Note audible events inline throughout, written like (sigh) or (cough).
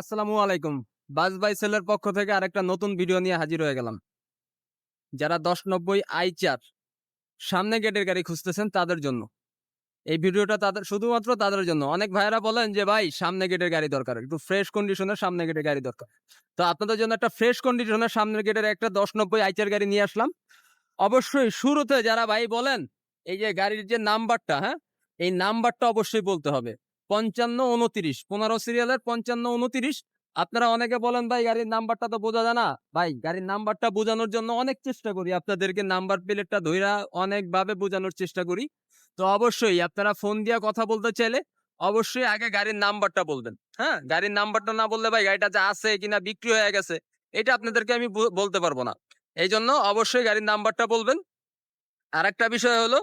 আসসালামু আলাইকুম। বাস বাই সেলের পক্ষ থেকে আরেকটা নতুন ভিডিও নিয়ে হাজির হয়ে গেলাম। যারা দশ নব্বই আই চার সামনে গেটের গাড়ি খুঁজতেছেন তাদের জন্য। এই ভিডিওটা তাদের, শুধুমাত্র তাদের জন্য। অনেক ভাইয়েরা বলেন যে, ভাই, সামনে গেটের গাড়ি দরকার। একটু ফ্রেশ কন্ডিশনের সামনে গেটের গাড়ি দরকার। তো আপনাদের জন্য একটা ফ্রেশ কন্ডিশনের সামনের গেটের একটা দশ নব্বই আই চার গাড়ি নিয়ে আসলাম। অবশ্যই শুরুতে যারা ভাই বলেন, এই যে গাড়ির যে নাম্বারটা হ্যাঁ? এই নাম্বারটা অবশ্যই বলতে হবে। পঞ্চান্ন উনত্রিশ পনেরো সিরিয়ালের পঞ্চান্ন উনত্রিশ আপনারা অনেকে বলেন, ভাই, গাড়ির নাম্বারটা তো বোঝা যায় না। ভাই, গাড়ির নাম্বারটা বোঝানোর জন্য অনেক চেষ্টা করি। আপনাদেরকে নাম্বার প্লেটটা ধইরা অনেকভাবে বোঝানোর চেষ্টা করি। তো অবশ্যই আপনারা ফোন দিয়ে কথা বলতে চাইলে অবশ্যই আগে গাড়ির নাম্বারটা বলবেন। হ্যাঁ? গাড়ির নাম্বারটা না বললে, ভাই, গাড়িটা যে আছে কিনা বিক্রি হয়ে গেছে, এটা আপনাদেরকে আমি বলতে পারব না। এই জন্য অবশ্যই গাড়ির নাম্বারটা বলবেন। আর একটা বিষয় হলো,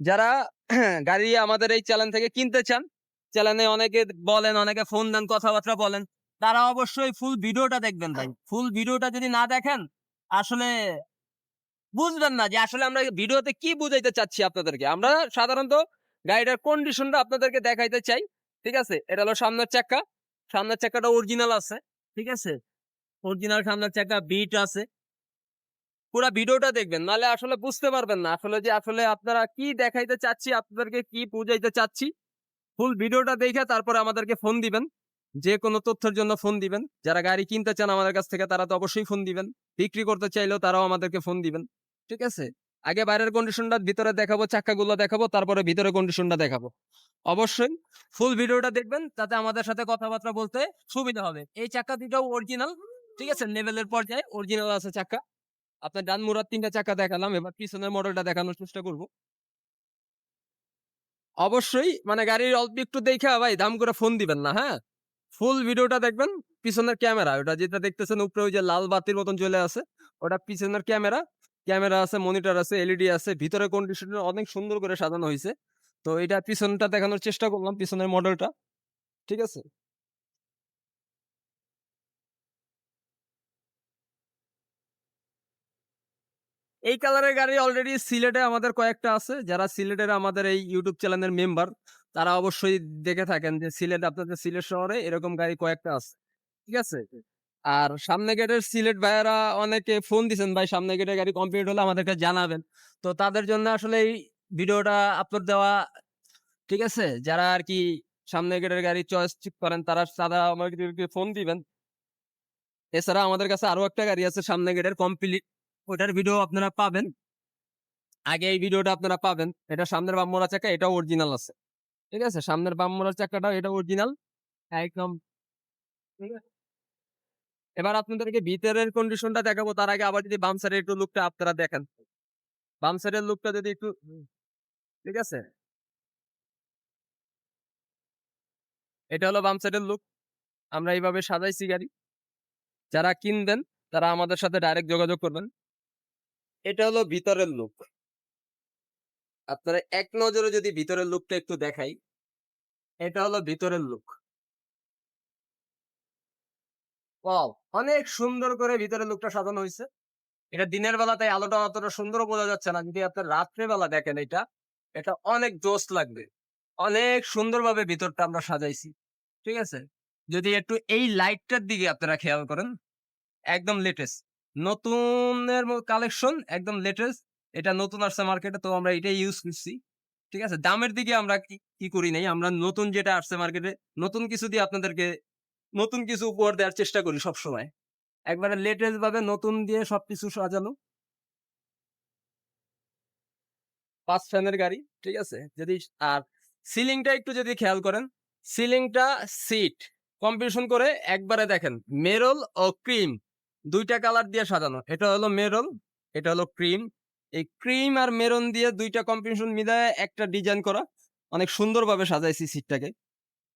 যারা (clears throat) গাড়ি আমাদের এই চ্যানেল থেকে কিনতে চান চ্যানেলে অনেকে বলেন, অনেকে ফোন দেন, কথাবার্তা বলেন, তারা অবশ্যই ফুল ভিডিওটা দেখবেন ভাই। ফুল ভিডিওটা যদি না দেখেন, আসলে বুঝবেন না যে আসলে আমরা ভিডিওতে কি বুঝাইতে চাচ্ছি আপনাদেরকে। আমরা সাধারণত গাড়িটার কন্ডিশনটা আপনাদেরকে দেখাইতে চাই, ঠিক আছে? এটা হলো সামনের চাক্কা। সামনের চাক্কাটা অরিজিনাল আছে, ঠিক আছে? অরিজিনাল সামনের চাক্কা বিট আছে। পুরা ভিডিওটা দেখবেন, নাহলে আসলে বুঝতে পারবেন না। আসলে যে, আসলে আপনারা কি দেখাইতে চাচ্ছি, আপনাদেরকে কি বুঝাইতে চাচ্ছি ফুল ভিডিওটা দেখে তারপরে আমাদেরকে ফোন দিবেন। যে কোনো তথ্যের জন্য ফোন দিবেন। যারা গাড়ি কিনতে চান আমাদের কাছ থেকে, তারা তো অবশ্যই ফোন দিবেন। বিক্রি করতে চাইলেও তারাও আমাদেরকে ফোন দিবেন। ঠিক আছে? আগে বাইরের কন্ডিশনটা ভিতরে দেখাবো, চাক্কাগুলো দেখাবো, তারপরে ভিতরে কন্ডিশনটা দেখাবো। অবশ্যই ফুল ভিডিওটা দেখবেন, তাতে আমাদের সাথে কথাবার্তা বলতে সুবিধা হবে। এই চাক্কা দুটাও অরিজিনাল ঠিক আছে? লেভেলের পর্যায়ে অরিজিনাল আছে চাক্কা। আপনার ডান মুরার তিনটা চাকা দেখালাম, এবার পিছনের মডেলটা দেখানোর চেষ্টা করব। অবশ্যই মানে গাড়ির অল্প একটু দেখে, ভাই, দাম করে ফোন দিবেন না হ্যাঁ? ফুল ভিডিওটা দেখবেন, পিছনের ক্যামেরা, ওটা যেটা দেখতেছেন উপরে ওই যে লাল বাতির মতন চলে আছে, ওটা পিছনের ক্যামেরা ক্যামেরা আছে মনিটর আছে এলইডি আছে, ভিতরে কন্ডিশন অনেক সুন্দর করে সাজানো হয়েছে তো এটা পিছনটা দেখানোর চেষ্টা করলাম, পিছনের মডেলটা ঠিক আছে? এই কালারের গাড়ি অলরেডি সিলেটে আমাদের কয়েকটা আছে। যারা সিলেটের আমাদের এই ইউটিউব চ্যানেলের মেম্বার তারা অবশ্যই দেখে থাকেন যে সিলেট, আপনাদের সিলেট শহরে এরকম গাড়ি কয়েকটা আছে। ঠিক আছে? আর সামনে গেটের সিলেট ভাইয়েরা অনেকে ফোন দিছেন, ভাই, সামনে গেটের গাড়ি কমপ্লিট হলে আমাদেরকে জানাবেন। তো তাদের জন্য আসলে এই ভিডিওটা আপলোড দেওয়া ঠিক আছে? যারা আর কি সামনে গেটের গাড়ি চয়েস করেন, তারা তারা আমাদেরকে ফোন দিবেন। এছাড়া আমাদের কাছে আরও একটা গাড়ি আছে সামনে গেটের কমপ্লিট ওটার ভিডিও আপনারা পাবেন। আগে এই ভিডিওটা আপনারা পাবেন। এটা সামনের বাম্মরা চাকা, এটা অরিজিনাল আছে। ঠিক আছে? সামনের বাম্মরা চাকাটা, এটা অরিজিনাল একদম। ঠিক আছে? এবার আপনাদেরকে ভিতরের কন্ডিশনটা দেখাবো। তার আগে আবার যদি বাম সাইডের একটু লুকটা আপনারা দেখেন। বাম সাইডের লুকটা যদি একটু ঠিক আছে? এটা হলো বাম সাইডের লুক আমরা এইভাবে সাজাইছি গাড়ি। যারা কিনবেন, তারা আমাদের সাথে ডাইরেক্ট যোগাযোগ করবেন। এটা হলো ভিতরের লুক আপনারা এক নজরে যদি ভিতরের লুকটা একটু দেখাই, এটা হলো ভিতরের লুক অনেক সুন্দর করে ভিতরের লুকটা সাজানো হয়েছে এটা দিনের বেলা, তাই আলোটা অতটা সুন্দর বোঝা যাচ্ছে না যদি আপনার রাত্রে বেলা দেখেন এটা এটা অনেক জোস লাগবে। অনেক সুন্দরভাবে ভিতরটা আমরা সাজাইছি। ঠিক আছে? যদি একটু এই লাইটটার দিকে আপনারা খেয়াল করেন, একদম লেটেস্ট নতুনের কালেকশন একদম লেটেস্ট এটা নতুন আসছে মার্কেটে তো আমরা এটাই ইউজ করছি। ঠিক আছে? দামের দিকে আমরা কি করি নাই? আমরা নতুন যেটা আসছে মার্কেটে নতুন কিছু দিয়ে আপনাদেরকে নতুন কিছু উপহার দেওয়ার চেষ্টা করি সব সময় একবারে লেটেস্ট ভাবে নতুন দিয়ে সবকিছু সাজানো। পাঁচ ফ্যানের গাড়ি, ঠিক আছে? যদি আর সিলিংটা একটু যদি খেয়াল করেন সিলিংটা সিট কম্পিটিশন করে একবারে দেখেন, মেরল ও ক্রিম দুইটা কালার দিয়ে সাজানো। এটা হলো মেরল এটা হলো ক্রিম। এই ক্রিম আর মেরন দিয়ে দুইটা কম্বিনেশন মিলায় একটা ডিজাইন করা। অনেক সুন্দরভাবে সাজাইছি সিটটাকে।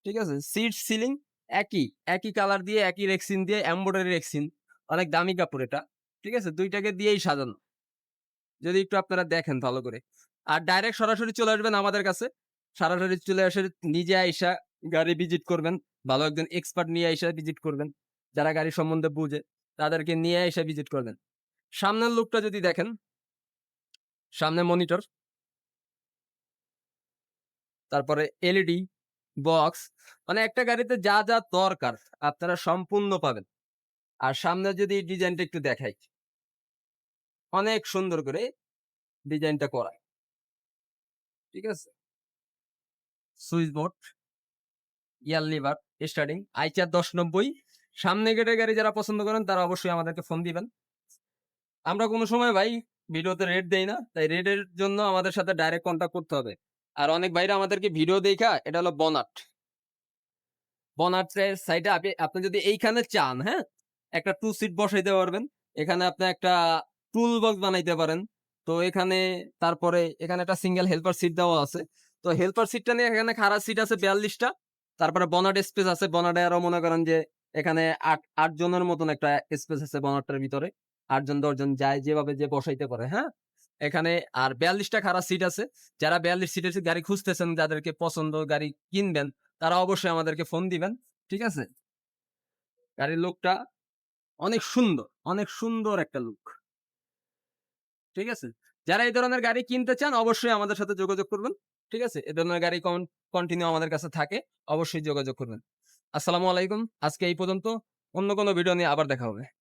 ঠিক আছে? সিট সিলিং একই একই কালার দিয়ে, একই রেক্সিন দিয়ে এম্বয়ডারি রেক্সিন। অনেক দামি কাপড় এটা। ঠিক আছে? দুইটাকে দিয়েই সাজানো। যদি একটু আপনারা দেখেন ভালো করে। আর ডাইরেক্ট সরাসরি চলে আসবেন আমাদের কাছে। সরাসরি চলে আসে নিজে আইসা গাড়ি ভিজিট করবেন। ভালো একজন এক্সপার্ট নিয়ে আইসা ভিজিট করবেন। যারা গাড়ি সম্বন্ধে বুঝে। তাদেরকে নিয়ে এসে ভিজিট করবেন। সামনের লুকটা যদি দেখেন, সামনে মনিটর তারপরে এলইডি বক্স মানে একটা গাড়িতে যা যা দরকার আপনারা সম্পূর্ণ পাবেন। আর সামনে যদি ডিজাইনটা একটু দেখাই, অনেক সুন্দর করে ডিজাইনটা করা ঠিক আছে? সুইচ বোর্ড ইয়ার লিভার স্টার্টিং আইচার দশ নব্বই সামনে গেটের গাড়ি যারা পছন্দ করেন, তারা অবশ্যই আমাদেরকে ফোন দিবেন। আমরা কোনো সময় ভাই ভিডিওতে রেট দেই না, তাই রেটের জন্য আমাদের সাথে ডাইরেক্ট কন্ট্যাক্ট করতে হবে। আর অনেক ভাইরা আমাদেরকে ভিডিও দেখা, এটা হলো বনাট বনাটের সাইডে আপনি আপনি যদি এইখানে চান হ্যাঁ? একটা টু সিট বসাইতে পারবেন। এখানে আপনি একটা টুল বক্স বানাইতে পারেন। তো এখানে, তারপরে এখানে একটা সিঙ্গেল হেল্পার সিট দেওয়া আছে। তো হেল্পার সিটটা নিয়ে এখানে খারাপ সিট আছে বিয়াল্লিশটা। তারপরে বনাট স্পেস আছে। বনাটে আরও মনে করেন যে এখানে আট আট জনের মতন একটা স্পেস আছে বনাটটার ভিতরে। আটজন দশজন যায় যেভাবে যে বসাইতে পারে হ্যাঁ? এখানে আর বিয়াল্লিশটা খারাপ সিট আছে। যারা বিয়াল্লিশ সিটের গাড়ি খুঁজতেছেন, যাদেরকে পছন্দ গাড়ি কিনবেন, তারা অবশ্যই আমাদেরকে ফোন দিবেন, ঠিক আছে? গাড়ির লোকটা অনেক সুন্দর অনেক সুন্দর একটা লুক ঠিক আছে? যারা এই ধরনের গাড়ি কিনতে চান, অবশ্যই আমাদের সাথে যোগাযোগ করবেন, ঠিক আছে? এই ধরনের গাড়ি কন্টিনিউ আমাদের কাছে থাকে, অবশ্যই যোগাযোগ করবেন। আসসালামু আলাইকুম। আজকে এই পর্যন্ত অন্য কোনো ভিডিও নিয়ে আবার দেখা হবে।